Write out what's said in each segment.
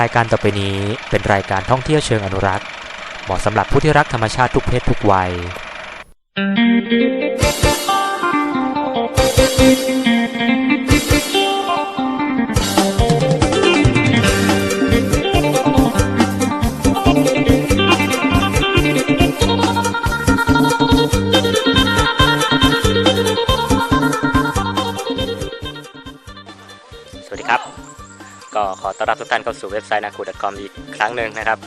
รายการต่อไปนี้เป็นรายการท่องเที่ยวเชิงอนุรักษ์ เหมาะสำหรับผู้ที่รักธรรมชาติทุกเพศทุกวัย ก็ขอต้อนรับทุกท่านเข้าสู่เว็บไซต์นาคูดคอมอีกครั้งหนึ่งนะครับ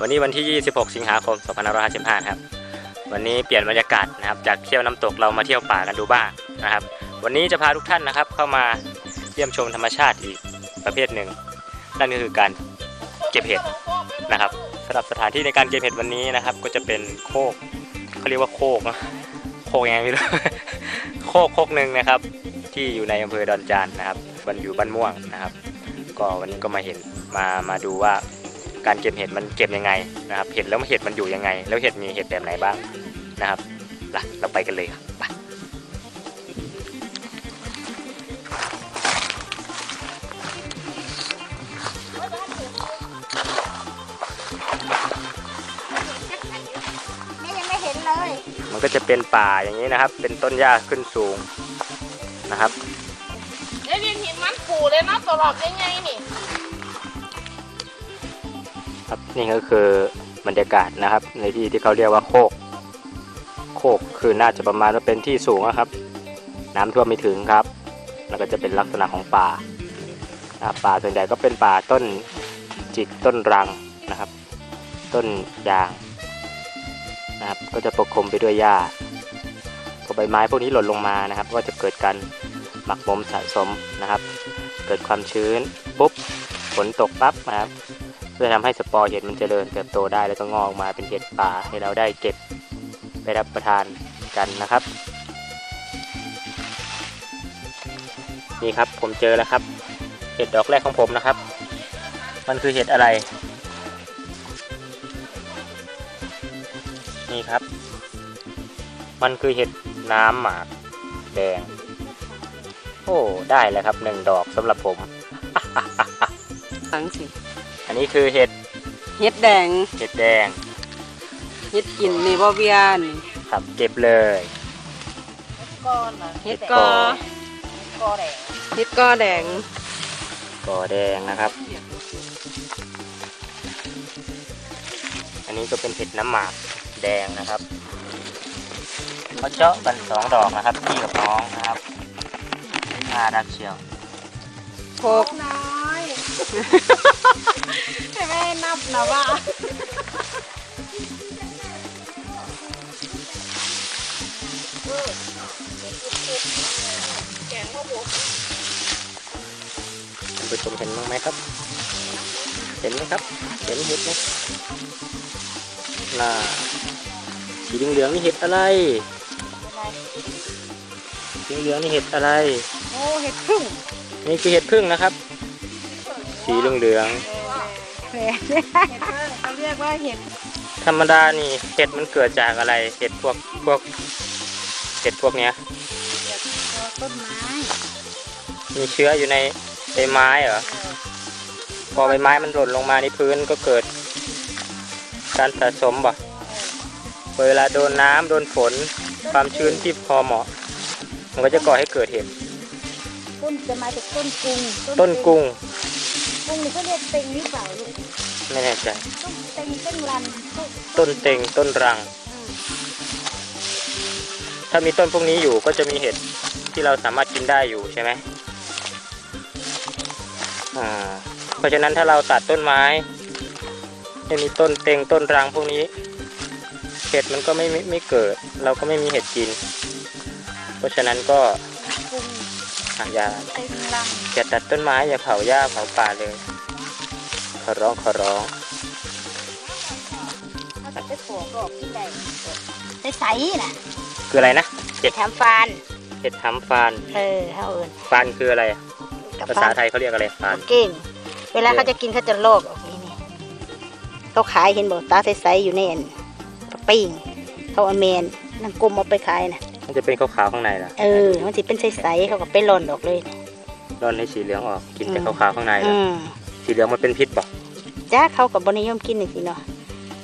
วันนี้วันที่ 26 สิงหาคม 2555ครับ วันนี้เปลี่ยนบรรยากาศนะครับ จากเที่ยวน้ำตกเรามาเที่ยวป่ากันดูบ้างนะครับ วันนี้จะพาทุกท่านนะครับ เข้ามาเยี่ยมชมธรรมชาติอีกประเภทหนึ่ง นั่นก็คือการเก็บเห็ดนะครับสำหรับสถานที่ในการเก็บเห็ดวันนี้นะครับ ก็จะเป็นโคกเขาเรียกว่าโคกนะโคกยังไงไม่รู้โคกโคกหนึ่งนะครับ ที่อยู่ในอำเภอดอนจานนะครับมันอยู่บ้านม่วงนะครับ ก็วันนี้ก็มาเห็นมามาดูว่าการเก็บเห็ดมันเก็บยังไงนะครับ เห็ดแล้วเห็ดมันอยู่ยังไง แล้วเห็ดมีเห็ดแบบไหนบ้างนะครับล่ะเราไปกันเลยครับไปแม่ยังไม่เห็นเลยมันก็จะเป็นป่าอย่างนี้นะครับ เป็นต้นหญ้าขึ้นสูงนะครับได้เรียนูเลยนะตลอดยังไงนี่ ครับนี่ก็คือบรรยากาศนะครับ ในที่ที่เขาเรียกว่าโคก โคกคือน่าจะประมาณว่าเป็นที่สูงนะครับ น้ำท่วมไม่ถึงครับ แล้วก็จะเป็นลักษณะของป่าครับป่าส่วนใหญ่ก็เป็นป่าต้นจิกต้นรังนะครับ ต้นยางนะครับก็จะปกคลุมไปด้วยหญ้าพอใบไม้พวกนี้หล่นลงมานะครับ ก็จะเกิดการหมักหมมสะสมนะครับ เกิดความชื้นปุ๊บฝนตกปั๊บนะครับเพื่อทำให้สปอร์เห็ดมันเจริญเติบโตได้แล้วก็งอกออกมาเป็นเห็ดป่าให้เราได้เก็บไปรับประทานกันนะครับ นี่ครับผมเจอแล้วครับ เห็ดดอกแรกของผมนะครับ มันคือเห็ดอะไร นี่ครับ มันคือเห็ดน้ำหมากแดง โอ้ได้แล้วครับหนึ่งดอกสำหรับผม ฟังสิ อันนี้คือเห็ดเฮ็ดแดง เห็ดแดงเฮ็ดกินนี่บ่เวียนครับเก็บเลยก้อนนะเฮ็ดก็กอก้อแดงเฮ็ดกอแดงกอแดงนะครับ อันนี้ก็เป็นเห็ดน้ำหมากแดงนะครับเขาเจาะกันสองดอกนะครับพี่กับน้องนะครับ น่ารักเชียวโคกน้อยให้แม่นับนะว่าแกงข้าวบวท่านผู้ชมเห็นบ้างไหมครับ เห็นไหมครับ เห็นเห็ดไหมน่าสีเหลืองๆนี่เห็ดอะไรสีเหลืองๆนี่เห็ดอะไร โอ้เห็ดพึ่งนี่คือเห็ดพึ่งนะครับ สีเหลืองแผลเห็ดพึ่งเขาเรียกว่าเห็ดๆธรรมดานี่เห็ดมันเกิดจากอะไร เห็ดพวกพวกเห็ดพวกเนี้ย ตัวต้นไม้มีเชื้ออยู่ในใบไม้เหรอ พอใบไม้มันหล่นลงมาในพื้นก็เกิด การสะสมบ่เวลาโดนน้ำโดนฝน ความชื้นที่พอเหมาะ มันก็จะก่อให้เกิดเห็ดต้น จะมาจากต้นกุ้งต้นกุ้งกุ้งนี่เขาเรียกเต็งหรือเปล่าลูกไม่แน่ใจ ต้นเต็งต้นรันต้นเต็งต้นรัง ถ้ามีต้นพวกนี้อยู่ก็จะมีเห็ดที่เราสามารถกินได้อยู่ใช่ไหมอ่า เพราะฉะนั้นถ้าเราตัดต้นไม้ไม่มีต้นเต็งต้นรังพวกนี้ เห็ดมันก็ไม่ไม่ไม่เกิด เราก็ไม่มีเห็ดกิน เพราะฉะนั้นก็กุ้ง อะอย่าเต็งรังอย่าตัดต้นไม้อย่าเผาหญ้าเผาป่าเลย ขอร้องขอร้องเขาจะไปปลูกดอกที่ไหนใสๆน่ะคืออะไรนะเห็ดทำฟานเห็ดทำฟานเออเขาเอิญฟานคืออะไรกับภาฟาษานไทยเขาเรียกอะไรฟาน เก่ง เวลาเขาจะกินเขาจะโลกออกนี่นี่เขาขายเห็นบอกตาใสๆอยู่ในอันกระปิ้งเขาเอาเมนนั่งกลมเอาไปขายนะ มันจะเป็นขาวๆข้างในเหรอเออ มันสิเป็นใสๆเขาก็ไปหล่นออกเลยร่อนให้สีเหลืองออก กินแต่ขาวๆข้างในเหรออืมสีเหลืองมันเป็นพิษป่ะจ้าเขากับบนิยมกินหนึ่งสิเนาะ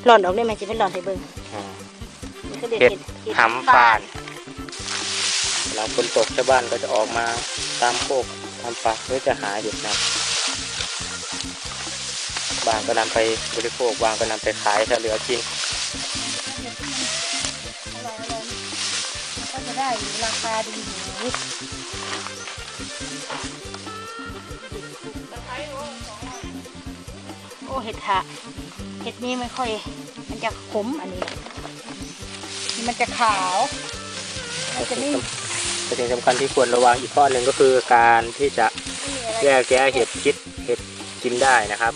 หล่อนออกได้ไหมจะเป็นหล่อนให้เบิ่งนี่ก็เด็ดเห็ดเห็ดหำฟานเวลาฝนตกชาวบ้านก็จะออกมาตามโคกทำปลาเพื่อจะหาเห็ดนะบางก็นำไปบริโภคบางก็นำไปขายถ้าเหลือกิน ก็จะได้ราคาดีอยู่โอ้เห็ดหะเห็ดนี้ไม่ค่อย มันจะขมอันนี้ มันจะขาวมันจะนี่แต่สิ่งสำคัญที่ควรระวังอีกข้อหนึ่งก็คือการที่จะไม่มีอะไรแยกแยะเห็ดพิษเห็ดกินได้นะครับ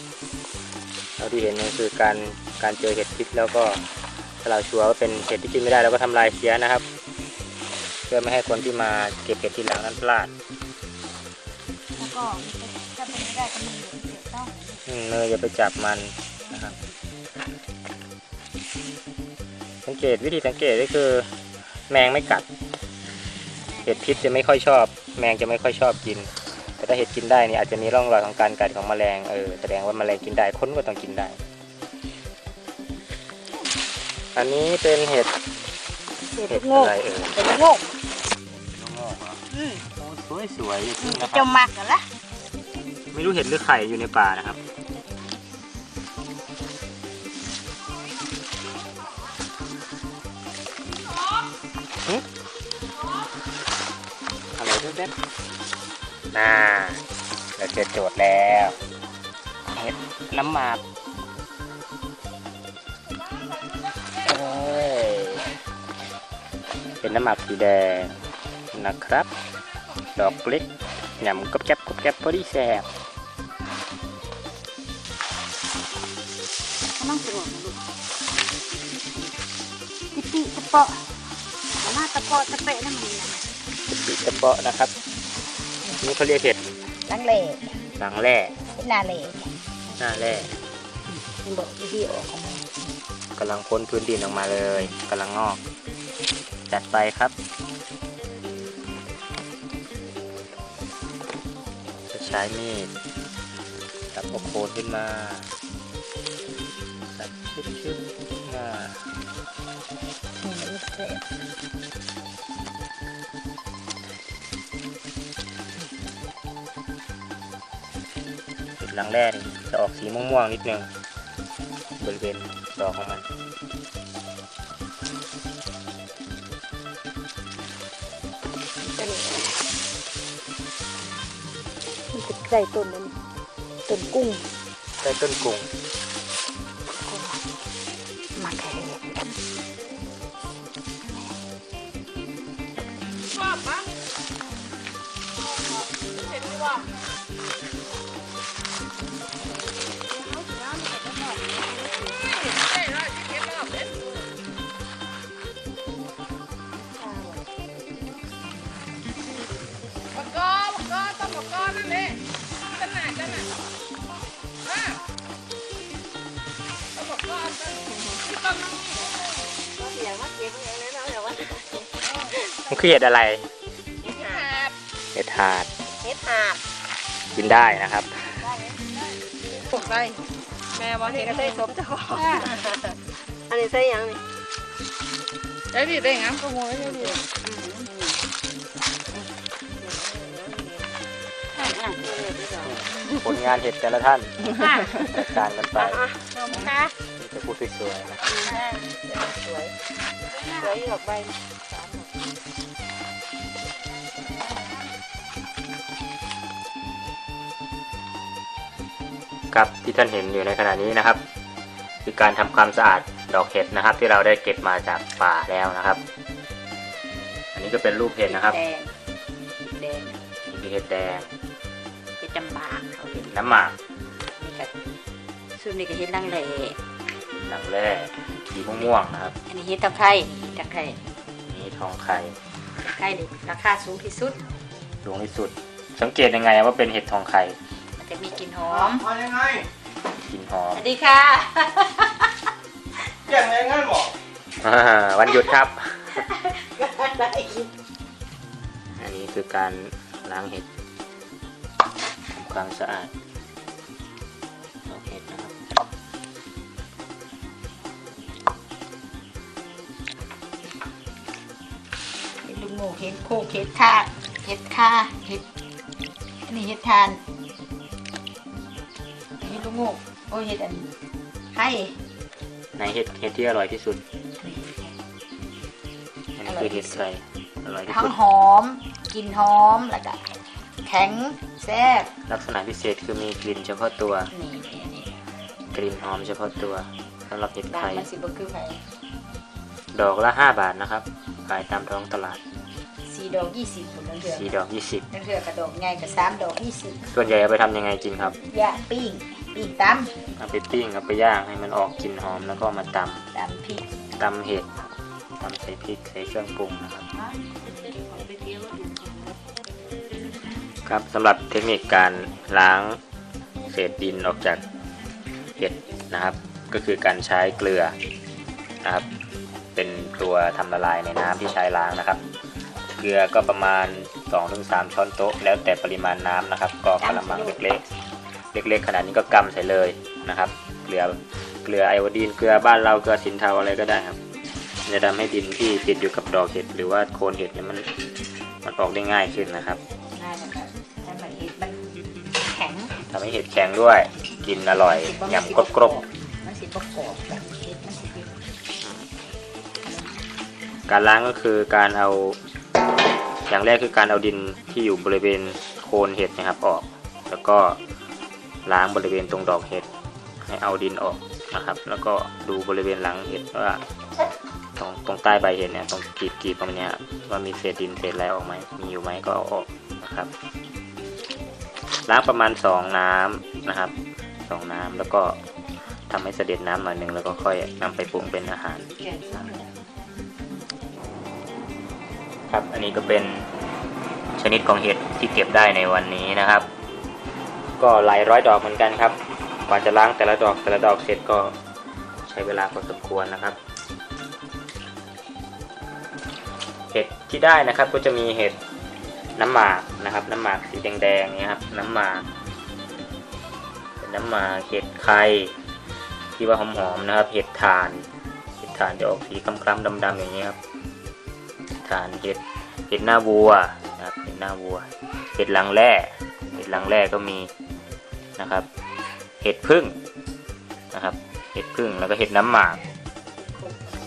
เราที่เห็นก็คือการการเจอเห็ดพิษแล้วก็ถ้าเราชัวร์ว่าเป็นเห็ดที่กินไม่ได้เราก็ทำลายเสียนะครับ เพื่อไม่ให้คนที่มาเก็บเห็ดทีหลังนั้นพลาดแล้วก็ถ้าเป็นไม่ได้ก็มีเหลืองเสียต้องอืมเนยอย่าไปจับมันนะครับ สังเกตวิธีสังเกตก็คือ แมงไม่กัด เห็ดพิษจะไม่ค่อยชอบ แมงจะไม่ค่อยชอบกิน แต่ถ้าเห็ดกินได้นี่อาจจะมีร่องรอยของการกัดของแมลงเออแสดงว่าแมลงกินได้คนก็ต้องกินได้ อันนี้เป็นเห็ดเห็ดเห็ดโง่อะไรเออเห็ดโง่ง สวยสวยๆจริงๆนะคจะรับหมักกันละไม่รู้เห็ดหรือไข่อยู่ในป่านะครับหึอะไรเด็ดๆน่าเราเจอโจทย์แล้ว เห็ดน้ำหมากเอ้ยเป็นน้ำหมากสีแดง นะครับ ดอกเล็กยำกับแก๊บกับแก๊บพอดีแซ่บเขาต้องสวมลูกติปิตะเปาะสามารถตะเปาะตะเปะนั่นมันนะปิตะเปาะนะครับ นี่เขาเรียกเห็ดลังเลหลังแร่เป็นนาเลหน้าแร่มันบอกที่ออกของมันกำลังพ้นพื้นดินออกมาเลยกำลังงอก จัดไปครับ ช้มีดจับโอโคนขึ้นมาจับชึบชึบๆอ่านี่มันลูกเสพเห็ดหลังแร่นี่จะออกสีม่วงๆนิดนึงบริเวณดอกของมัน มันจต้นนั้นต้นกุ้งใต้ต้นกุ้ง คือเห็ดอะไร เห็ดหาบเห็ดหาดเฮ็ดหาบกินได้นะครับ ปลูกได้ แม่ว่าเห็ดก็ได้ซบเจ้าของอันนี้ใส่ยังนี่ได้ดิได้งั้นก็งงได้ดิผลงานเห็ดแต่ละท่านจัดการกันไปนมค่ะนี่จะพูดสวยๆนะสวยสวยดอกใบ ครับที่ท่านเห็นอยู่ในขณะนี้นะครับ คือการทำความสะอาดดอกเห็ดนะครับ ที่เราได้เก็บมาจากป่าแล้วนะครับ อันนี้ก็เป็นรูปเห็ดนะครับแดงแดงนี่คือเห็ดแดงเฮ็ดจำบากเขาเฮ็ดน้ำหมากนี่ก็ส่วนนี้ก็เฮ็ดลังเลหนังแร่สีม่วงๆนะครับ อันนี้เฮ็ดตะไคร้ตะไคร้นี่ทองไข่ตะไคร้นี่ราคาสูงที่สุดสูงที่สุด สังเกตยังไงว่าเป็นเห็ดทองไข่มัน จะมีกลิ่นหอมมายังไงกลิ่นหอมสวัสดีค่ะ แจ้งยังไงบอกวันหยุดครับ อันนี้คือการล้างเห็ดทำความสะอาดของเห็ดนะครับ เห็ดลูกโงเห็ดโคเห็ดค่าเห็ดค่าเห็ดนี่เห็ดทาน เห็ดลูกโงกโอ้ยเห็ดอันไข่ไหนเห็ดเห็ดที่อร่อยที่สุดอันนี้คือเห็ดไข่อร่อยที่ทั้งสุดหอมกลิ่นหอมแล้วก็แข็งแซ่บลักษณะพิเศษคือมีกลิ่นเฉพาะตัว นี่นี่นี่กลิ่นหอมเฉพาะตัวสำหรับเห็ดด่างไข่มันสิบ่คือไข่ดอกละ 5 บาทนะครับขายตามท้องตลาดสี่ดอกยี่สิบผลเถื่อสีดอกนั่นเถื่อกระดอกไงกับสามดอกยี่สิบ20ส่วนใหญ่เอาไปทำยังไงกินครับย่างปิ้ง ปิ้งตเอาไปปิ้งเอาไปย่างให้มันออกกลิ่นหอมแล้วก็มาตำตำพริกำตำเห็ดตำใส่พริกใส่เครื่องปรุงนะครับ ครับสำหรับเทคนิคการล้างเศษดินออกจากเห็ดนะครับ ก็คือการใช้เกลือนะครับ เป็นตัวทำละลายในน้ำที่ใช้ล้างนะครับ เกลือก็ประมาณ 2-3 ช้อนโต๊ะ แล้วแต่ปริมาณน้ำนะครับ ก็กระมังเล็กๆ เล็กๆขนาดนี้ก็กำใส่เลยนะครับ เกลือเกลือไอโอดีนเกลือบ้านเราเกลือสินเทาอะไรก็ได้ครับมันจะทำให้ดินที่ติดอยู่กับดอกเห็ดหรือว่าโคนเห็ดเนี่ยมันมันออกได้ง่ายขึ้นนะครับง่ายนะครับถ้ามันเห็ดมันแข็งทำให้เห็ดแข็งด้วยกินอร่อยยำกรอบกรอบมันสิประกอบแบบเห็ดมันสิเป็นๆการล้างก็คือการเอาอย่างแรกคือการเอาดินที่อยู่บริเวณโคนเห็ดนะครับออก แล้วก็ ล้างบริเวณตรงดอกเห็ดให้เอาดินออกนะครับ แล้วก็ดูบริเวณหลังเห็ดว่าตรงตรงใต้ใบเห็ดเนี่ยตรงกีบกีบตรงเนี้ว่ามีเศษดินเศษอะไรออกไหมมีอยู่ไหมก็เอาออกนะครับ ล้างประมาณสองน้ำนะครับสองน้ำแล้วก็ทำให้เสด็จน้ำหน่อยหนึ่งแล้วก็ค่อยนำไปปรุงเป็นอาหารครับอันนี้ก็เป็นชนิดของเห็ดที่เก็บได้ในวันนี้นะครับ ก็หลายร้อยดอกเหมือนกันครับ กว่าจะล้างแต่ละดอกแต่ละดอกเสร็จก็ใช้เวลาพอสมควรนะครับเห็ดที่ได้นะครับก็จะมีเห็ดน้ำหมากนะครับ น้ำหมากสีแดงๆเนี่ยครับน้ำหมากเป็นน้ำหมากเห็ดไข่ที่ว่าหอมๆนะครับ เห็ดถ่านเห็ดถ่านจะออกสีคล้ำๆดำๆอย่างนี้ยครับฐานเห็ดเห็ดหน้าวัวนะครับเห็ดหน้าวัว เห็ดลังแร่เห็ดลังแร่ก็มี นะครับ เห็ดพึ่งนะครับ เห็ดพึ่งแล้วก็เห็ดน้ำหมาก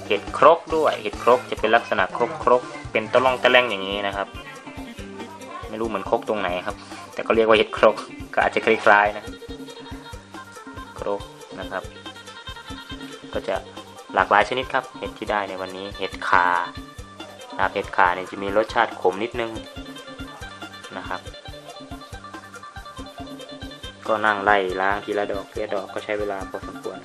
เห็ดครกด้วย เห็ดครกจะเป็นลักษณะครกครกเป็นตะล่องตะแลงอย่างนี้นะครับ ไม่รู้เหมือนครกตรงไหนครับ แต่ก็เรียกว่าเห็ดครกก็อาจจะคล้ายๆนะ ครกนะครับ ก็จะหลากหลายชนิดครับ เห็ดที่ได้ในวันนี้ เห็ดคานะครับเห็ดขาเนี่ยจะมีรสชาติขมนิดนึงนะครับ ก็นั่งไล่ล้างทีละดอกทีละดอกก็ใช้เวลาพอสมควร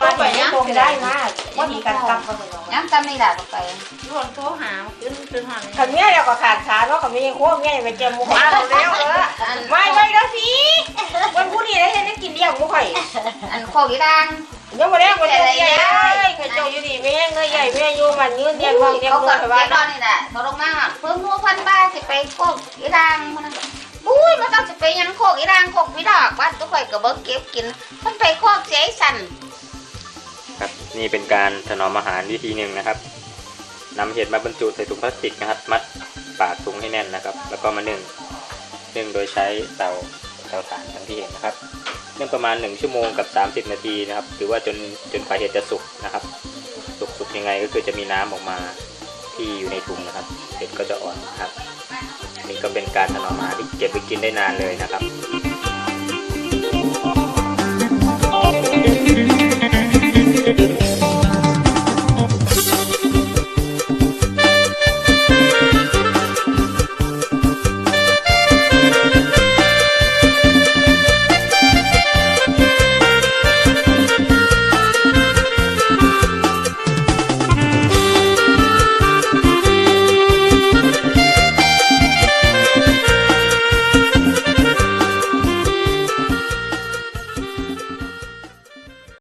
ก็ไปยังคงได้มากว่ามีการกลับเข้าไปเนาะน้ำตำในด่าก็ไปรวนโทรหาขึ้นขึ้นหาขันเมียเดี๋ยวก็ขาดขาเนาะขันเมียโค้งเมียไปเจอหมูข่อยเอาเร็วเลยไม่ไม่แล้วสิวันพูดนี่ได้เห็นได้กินเลี้ยงหมูข่อยอันโคกอีดังยังมาแล้วคนเดียวใหญ่เลยเคยเจ้าอยู่ดีแม่เงยใหญ่แม่อยู่มันยืนเรียนว่างเรียนเขารู้ก็ไปเก็ว่าบตอนนี่แหละเขาลงมาเพิ่มนัวพันบ้าสิไปโคกอีดังมันนะ บุ้ยมาต้องสิไปยังโคกอีดังโคกวิดอกวัดทุกคนก็เบิกเก็บกินมันไปโคกเสียสันครับนี่เป็นการถนอมอาหารวิธีหนึ่งนะครับนำเห็ดมาบรรจุใส่ถุงพลาสติกนะครับ มัดปากถุงให้แน่นนะครับ แล้วก็มานึ่งนึ่งโดยใช้เตาเตาถ่านทั้งที่เห็นนะครับนึ่งประมาณ 1 ชั่วโมงกับ 30 นาทีนะครับหรือว่าจนจนกว่าเห็ดจะสุกนะครับ สุกสุกยังไงก็คือจะมีน้ำออกมาที่อยู่ในถุงนะครับ เห็ดก็จะอ่อนนะครับ นี่ก็เป็นการถนอมอาหารที่เก็บไปกินได้นานเลยนะครับ Thank.